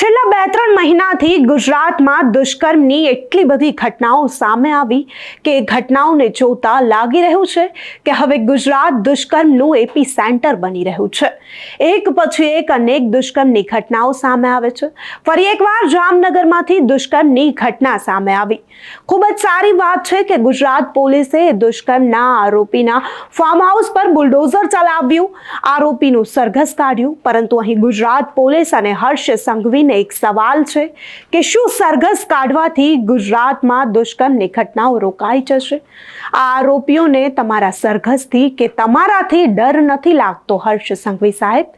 છેલ્લા બે ત્રણ મહિનાથી ગુજરાતમાં દુષ્કર્મની એટલી બધી ઘટનાઓ સામે આવી કે ઘટનાઓને જોતા લાગી રહ્યું છે કે હવે ગુજરાત દુષ્કર્મનું એપી સેન્ટર બની રહ્યું છે. એક પછી એક અનેક દુષ્કર્મની ઘટનાઓ સામે આવે છે. ફરી એકવાર જામનગરમાંથી દુષ્કર્મની ઘટના સામે આવી. ખૂબ જ સારી વાત છે કે ગુજરાત પોલીસે દુષ્કર્મના આરોપીના ફાર્મ હાઉસ પર બુલડોઝર ચલાવ્યું. આરોપીનું સરઘસ કાઢ્યું. પરંતુ અહીં ગુજરાત પોલીસ અને હર્ષ સંઘવીને એક સવાલ છે કે શું સરઘસ કાઢવાથી ગુજરાતમાં દુષ્કર્મની ઘટનાઓ રોકાઈ જશે? આ આરોપીઓને તમારા સરઘસથી કે તમારાથી ડર નથી લાગતો હર્ષ સંઘવી સાહેબ?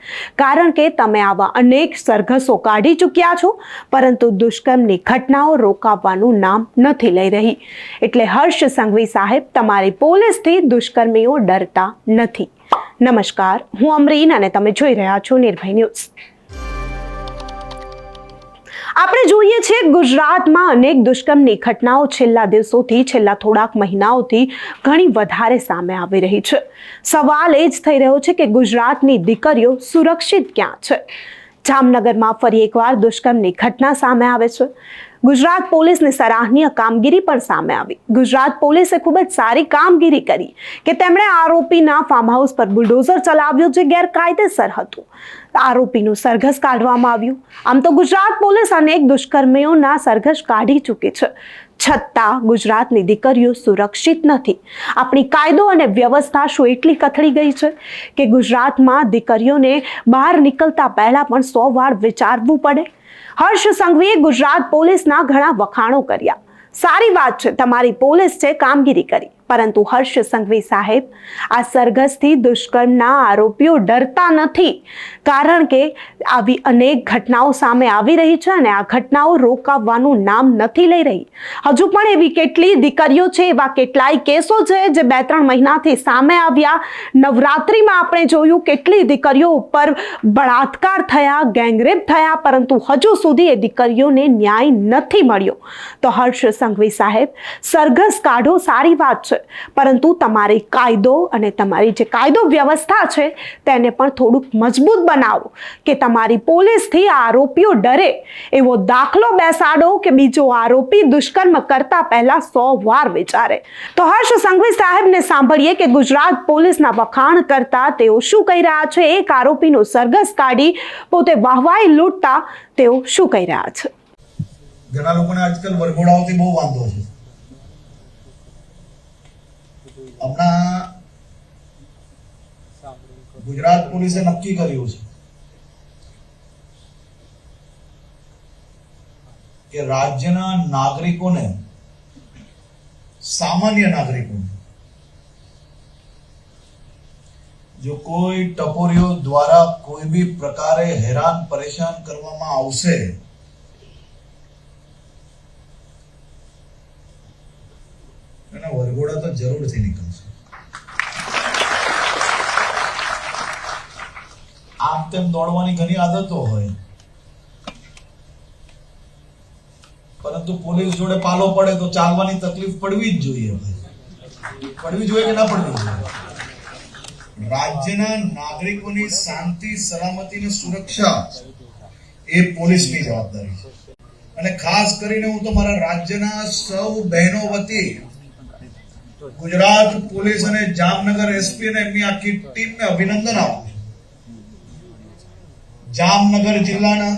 કારણ કે તમે આવા અનેક સરઘસો કાઢી ચૂક્યા છો, પરંતુ દુષ્કર્મની ઘટનાઓ રોકાવવાનું નામ નથી લઈ રહી. એટલે હર્ષ સંઘવી સાહેબ, તમારી પોલીસથી દુષ્કર્મીઓ ડરતા નથી. નમસ્કાર, હું અમરીન અને તમે જોઈ રહ્યા છો નિર્ભય ન્યૂઝ. આપણે જોઈએ છીએ ગુજરાતમાં અનેક દુષ્કર્મની ઘટનાઓ છેલ્લા દિવસોથી, છેલ્લા થોડાક મહિનાઓથી ઘણી વધારે સામે આવી રહી છે. સવાલ એ જ થઈ રહ્યો છે કે ગુજરાતની દીકરીઓ સુરક્ષિત ક્યાં છે? જામનગરમાં ફરી એકવાર દુષ્કર્મની ઘટના સામે આવે છે. ગુજરાત પોલીસની સરાહનીય કામગીરી પણ સામે આવી. ગુજરાત પોલીસે ખૂબ જ સારી કામગીરી કરી કે તેમણે આરોપીના ફાર્મ હાઉસ પર બુલડોઝર ચલાવ્યું જે ગેરકાયદેસર હતું. આરોપીનું સરઘસ કાઢવામાં આવ્યું. આમ તો ગુજરાત પોલીસ અનેક દુષ્કર્મીઓના સરઘસ કાઢી ચૂકી છે. છતાં ગુજરાતની દીકરીઓ સુરક્ષિત નથી. આપણી કાયદો અને વ્યવસ્થા શું એટલી કથળી ગઈ છે કે ગુજરાતમાં દીકરીઓને બહાર નીકળતા પહેલાં પણ સો વાર વિચારવું પડે? હર્ષ સંઘવીએ ગુજરાત પોલીસના ઘણા વખાણો કર્યા. સારી વાત છે, તમારી પોલીસ છે, કામગીરી કરી. પરંતુ હર્ષ સંઘવી સાહેબ, આ સરઘસથી દુષ્કર્મના આરોપીઓ ડરતા નથી, કારણ કે આવી અનેક ઘટનાઓ સામે આવી રહી છે અને આ ઘટનાઓ રોકાવવાનું નામ નથી લઈ રહી. હજુ પણ એવી કેટલી દીકરીઓ છે, એવા કેટલાય કેસો છે જે બે ત્રણ મહિનાથી સામે આવ્યા. નવરાત્રિમાં આપણે જોયું કેટલી દીકરીઓ ઉપર બળાત્કાર થયા, ગેંગરેપ થયા, પરંતુ હજુ સુધી એ દીકરીઓને ન્યાય નથી મળ્યો. તો હર્ષ સંઘવી સાહેબ, સરઘસ કાઢો સારી વાત છે. પરંતુ તમારી કાયદો અને તમારી જે કાયદો વ્યવસ્થા છે, તેને પણ થોડુંક મજબૂત બનાવો. કે તમારી પોલીસથી આરોપીઓ ડરે, એવો દાખલો બેસાડો કે બીજો આરોપી દુષ્કર્મ કરતા પહેલા સો વાર વિચારે. તો હર્ષ સંઘવી સાહેબને સાંભળીએ કે ગુજરાત પોલીસના વખાણ કરતા તેઓ શું કહી રહ્યા છે? એક આરોપીનો સરઘસ કાઢી પોતે વાહવાઈ લૂંટતા તેઓ શું કહી રહ્યા છે? ઘણા લોકોને આજકાલ વરઘોડાઓથી બહુ વાંધો છે. હમણાં ગુજરાત પોલીસે નક્કી કર્યું છે કે રાજ્યના નાગરિકોને, સામાન્ય નાગરિકોને, જો કોઈ ટપોરીઓ દ્વારા કોઈ બી પ્રકારે હેરાન પરેશાન કરવામાં આવશે એના વરઘોડા તો જરૂરથી નીકળશે. આમ તેમ દોડવાની ઘણી આદતો હોય. પરંતુ પોલીસ જોડે પાલો પડે તો ચાલવાની તકલીફ પડવી જ જોઈએ પડવી જોઈએ કે ના પડવી જોઈએ? રાજ્યના નાગરિકોની શાંતિ, સલામતી અને સુરક્ષા એ પોલીસની જવાબદારી છે. અને ખાસ કરીને હું તો મારા રાજ્યના સૌ બહેનો વતી ગુજરાત પોલીસ અને જામનગર એસપી અને એમની આખી ટીમને અભિનંદન આપું જામનગર જિલ્લાના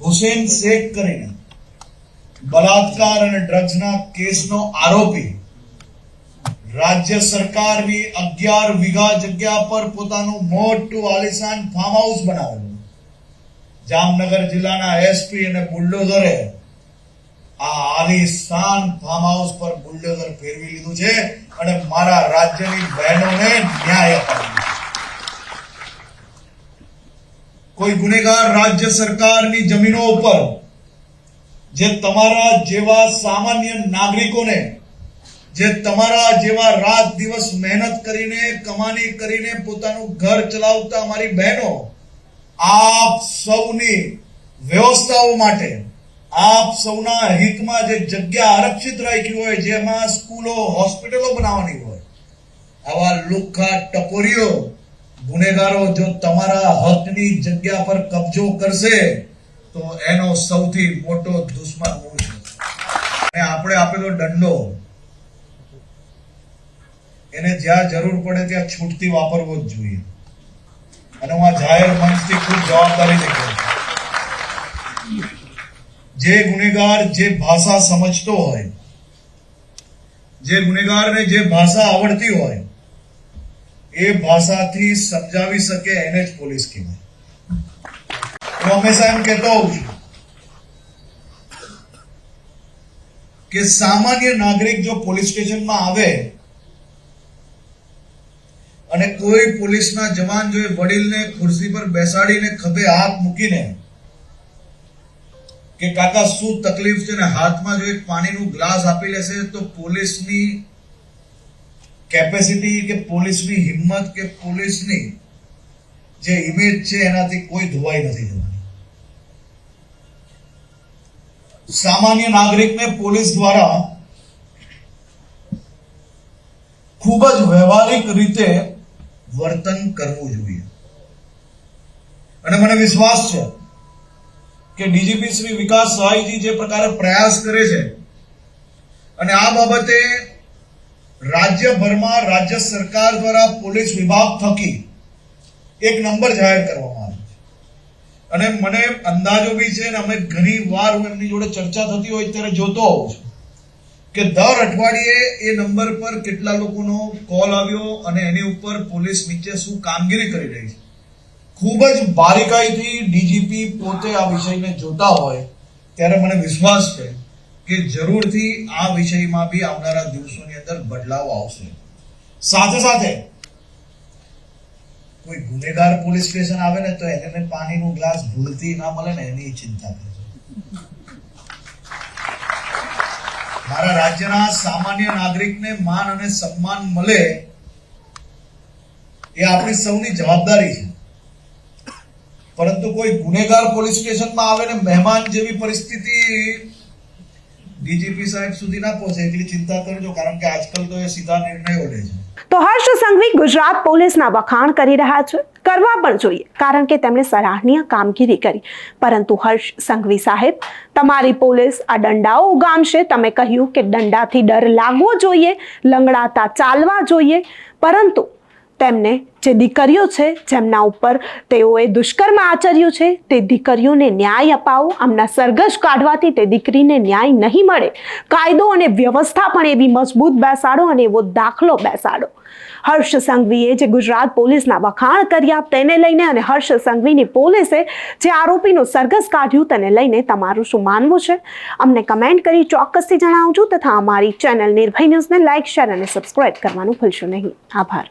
હુસેન શેખ કરીને બલાત્કાર અને ડ્રગ્સના કેસનો આરોપી રાજ્ય સરકારની અગિયાર વીઘા જગ્યા પર પોતાનું મોટું આલિશાન ફાર્મ હાઉસ બનાવેલું. જામનગર જિલ્લાના એસપી અને બુલડોઝરે આ આલિશાન ફાર્મ હાઉસ પર બુલડોઝર ફેરવી લીધું છે અને મારા રાજ્યની બહેનોને ન્યાય અપાવ્યો કોઈ ગુનેગાર રાજ્ય સરકારની જમીનો ઉપર જે તમારા જેવા સામાન્ય નાગરિકોને, જે તમારા જેવા રાત દિવસ મહેનત કરીને, કમાણી કરીને પોતાનું ઘર ચલાવતા અમારી બહેનો, આપ સૌની વ્યવસ્થાઓ માટે આપ સૌના હિતમાં જે જગ્યા આરક્ષિત રાખી હોય, જેમાં સ્કૂલો, હોસ્પિટલો બનાવવાની હોય આવા લુખા ટપોરીઓ ગુનેગારો જો તમારા હકની જગ્યા પર કબજો કરશે, તો એનો સૌથી મોટો દુશ્મન હું છું અને આપણે આપેલો દંડો, એને જ્યાં જરૂર પડે ત્યાં છૂટથી વાપરવો જ જોઈએ અને હું આ જાહેર મંચથી ખૂબ જવાબદારી છું. જે ગુનેગાર જે ભાષા સમજતો હોય, જે ગુનેગારને જે ભાષા આવડતી હોય, એ ભાષાથી સમજાવી શકે એને જ પોલીસ કહેવાય. હું હંમેશા એમ કહેતો હોઉં છું કે સામાન્ય નાગરિક જો પોલીસ સ્ટેશનમાં આવે અને કોઈ પોલીસના જવાન જો એ વડીલને ખુરશી પર બેસાડીને ખભે હાથ મૂકીને કે કાકા, શું તકલીફ છે ને હાથમાં જો એક પાણીનું ગ્લાસ આપી લેશે તો પોલીસની કેપેસિટી કે પોલીસની હિંમત કે પોલીસની જે ઇમેજ છે એનાથી કોઈ ધોવાઈ નથી જવાની. સામાન્ય નાગરિકને પોલીસ દ્વારા ખૂબ જ વ્યવહારિક રીતે વર્તન કરવું જોઈએ. અને મને વિશ્વાસ છે કે ડીજીપી શ્રી વિકાસ સહાયજી જે પ્રકારે પ્રયાસ કરે છે અને આ બાબતે રાજ્યભરમાં રાજ્ય સરકાર દ્વારા પોલીસ વિભાગ થકી એક નંબર જાહેર કરવામાં આવ્યો છે. અને મને અંદાજો બી છે ને અમે ઘણી વાર હું એમની જોડે ચર્ચા થતી હોય ત્યારે જોતો હોઉં છું કે દર અઠવાડિયે એ નંબર પર કેટલા લોકોનો કોલ આવ્યો અને એની ઉપર પોલીસ નીચે શું કામગીરી કરી રહી છે. ખૂબ જ બારીકાઈથી ડીજીપી પોતે આ વિષયને જોતા હોય, ત્યારે મને વિશ્વાસ છે કે જરૂરથી આ વિષયમાં બી આવનારા દિવસોની અંદર બદલાવ આવશે. સાથે સાથે, કોઈ ગુનેગાર પોલીસ સ્ટેશન આવે ને તો એને પાણીનું ગ્લાસ ભૂલથી ના મળે ને એની ચિંતા કરે મારા રાજ્યના સામાન્ય નાગરિકને માન અને સન્માન મળે એ આપણી સૌની જવાબદારી છે. પરંતુ કોઈ ગુનેગાર પોલીસ સ્ટેશનમાં આવે ને મહેમાન જેવી પરિસ્થિતિ ડીજીપી સાહેબ સુધી ના પહોંચે એટલી ચિંતા કરજો, કારણ કે આજકાલ તો એ સીધા નિર્ણયો લે છે. તો હર્ષ સંઘવી ગુજરાત પોલીસના વખાણ કરી રહ્યા છે. કરવા પણ જોઈએ, કારણ કે તેમણે સરાહનીય કામગીરી કરી. પરંતુ હર્ષ સંઘવી સાહેબ, તમારી પોલીસ આ દંડાઓ ઉગામશે. તમે કહ્યું કે દંડાથી ડર લાગવો જોઈએ, લંગડાતા ચાલવા જોઈએ. પરંતુ તેમને જે દીકરીઓ છે, જેમના ઉપર તેઓએ દુષ્કર્મ આચર્યું છે, તે દીકરીઓને ન્યાય અપાવો. આમના સરઘસ કાઢવાથી તે દીકરીને ન્યાય નહીં મળે. કાયદો અને વ્યવસ્થા પણ એવી મજબૂત બેસાડો અને એવો દાખલો બેસાડો. હર્ષ સંઘવીએ જે ગુજરાત પોલીસના વખાણ કર્યા તેને લઈને અને હર્ષ સંઘવીની પોલીસે જે આરોપીનું સરઘસ કાઢ્યું તેને લઈને તમારું શું માનવું છે? અમને કમેન્ટ કરી ચોક્કસથી જણાવજો તથા અમારી ચેનલ નિર્ભય ન્યૂઝને લાઇક શેર અને સબસ્ક્રાઇબ કરવાનું ભૂલશો નહીં. આભાર.